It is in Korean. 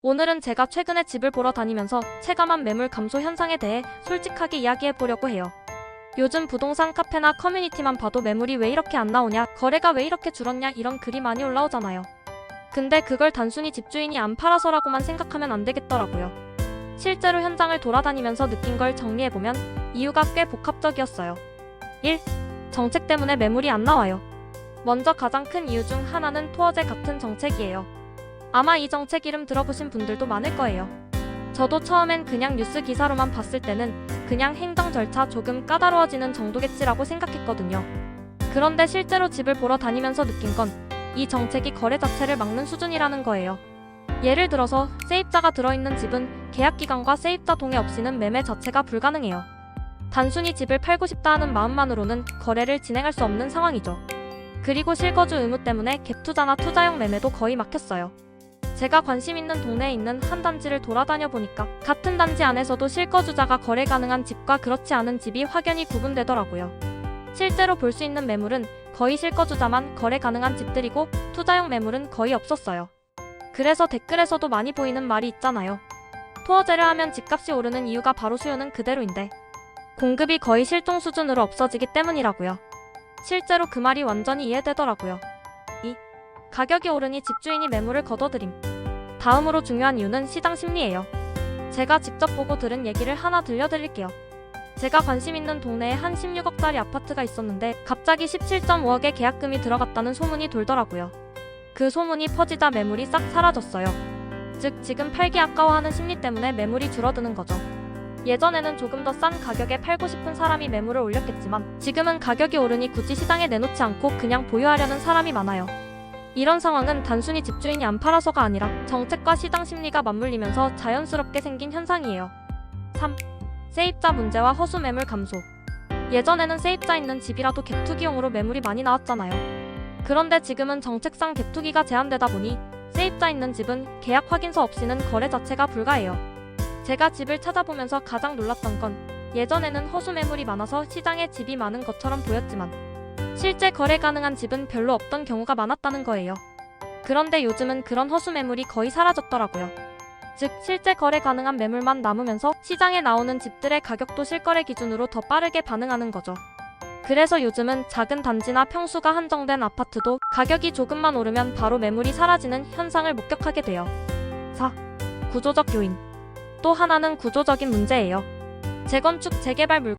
오늘은 제가 최근에 집을 보러 다니면서 체감한 매물 감소 현상에 대해 솔직하게 이야기해 보려고 해요. 요즘 부동산 카페나 커뮤니티만 봐도 매물이 왜 이렇게 안 나오냐, 거래가 왜 이렇게 줄었냐 이런 글이 많이 올라오잖아요. 근데 그걸 단순히 집주인이 안 팔아서라고만 생각하면 안 되겠더라고요. 실제로 현장을 돌아다니면서 느낀 걸 정리해보면 이유가 꽤 복합적이었어요. 1. 정책 때문에 매물이 안 나와요. 먼저 가장 큰 이유 중 하나는 토어제 같은 정책이에요. 아마 이 정책 이름 들어보신 분들도 많을 거예요. 저도 처음엔 그냥 뉴스 기사로만 봤을 때는 그냥 행정 절차 조금 까다로워지는 정도겠지라고 생각했거든요. 그런데 실제로 집을 보러 다니면서 느낀 건 이 정책이 거래 자체를 막는 수준이라는 거예요. 예를 들어서 세입자가 들어있는 집은 계약 기간과 세입자 동의 없이는 매매 자체가 불가능해요. 단순히 집을 팔고 싶다 하는 마음만으로는 거래를 진행할 수 없는 상황이죠. 그리고 실거주 의무 때문에 갭 투자나 투자용 매매도 거의 막혔어요. 제가 관심 있는 동네에 있는 한 단지를 돌아다녀 보니까 같은 단지 안에서도 실거주자가 거래 가능한 집과 그렇지 않은 집이 확연히 구분되더라고요. 실제로 볼 수 있는 매물은 거의 실거주자만 거래 가능한 집들이고 투자용 매물은 거의 없었어요. 그래서 댓글에서도 많이 보이는 말이 있잖아요. 토어제를 하면 집값이 오르는 이유가 바로 수요는 그대로인데 공급이 거의 실종 수준으로 없어지기 때문이라고요. 실제로 그 말이 완전히 이해되더라고요. 2. 가격이 오르니 집주인이 매물을 거둬들임. 다음으로 중요한 이유는 시장 심리예요. 제가 직접 보고 들은 얘기를 하나 들려드릴게요. 제가 관심 있는 동네에 한 16억짜리 아파트가 있었는데 갑자기 17.5억의 계약금이 들어갔다는 소문이 돌더라고요. 그 소문이 퍼지자 매물이 싹 사라졌어요. 즉 지금 팔기 아까워하는 심리 때문에 매물이 줄어드는 거죠. 예전에는 조금 더 싼 가격에 팔고 싶은 사람이 매물을 올렸겠지만 지금은 가격이 오르니 굳이 시장에 내놓지 않고 그냥 보유하려는 사람이 많아요. 이런 상황은 단순히 집주인이 안 팔아서가 아니라 정책과 시장 심리가 맞물리면서 자연스럽게 생긴 현상이에요. 3. 세입자 문제와 허수 매물 감소. 예전에는 세입자 있는 집이라도 갭투기용으로 매물이 많이 나왔잖아요. 그런데 지금은 정책상 갭투기가 제한되다 보니 세입자 있는 집은 계약 확인서 없이는 거래 자체가 불가해요. 제가 집을 찾아보면서 가장 놀랐던 건 예전에는 허수 매물이 많아서 시장에 집이 많은 것처럼 보였지만 실제 거래 가능한 집은 별로 없던 경우가 많았다는 거예요. 그런데 요즘은 그런 허수 매물이 거의 사라졌더라고요. 즉, 실제 거래 가능한 매물만 남으면서 시장에 나오는 집들의 가격도 실거래 기준으로 더 빠르게 반응하는 거죠. 그래서 요즘은 작은 단지나 평수가 한정된 아파트도 가격이 조금만 오르면 바로 매물이 사라지는 현상을 목격하게 돼요. 4. 구조적 요인. 또 하나는 구조적인 문제예요. 재건축, 재개발 물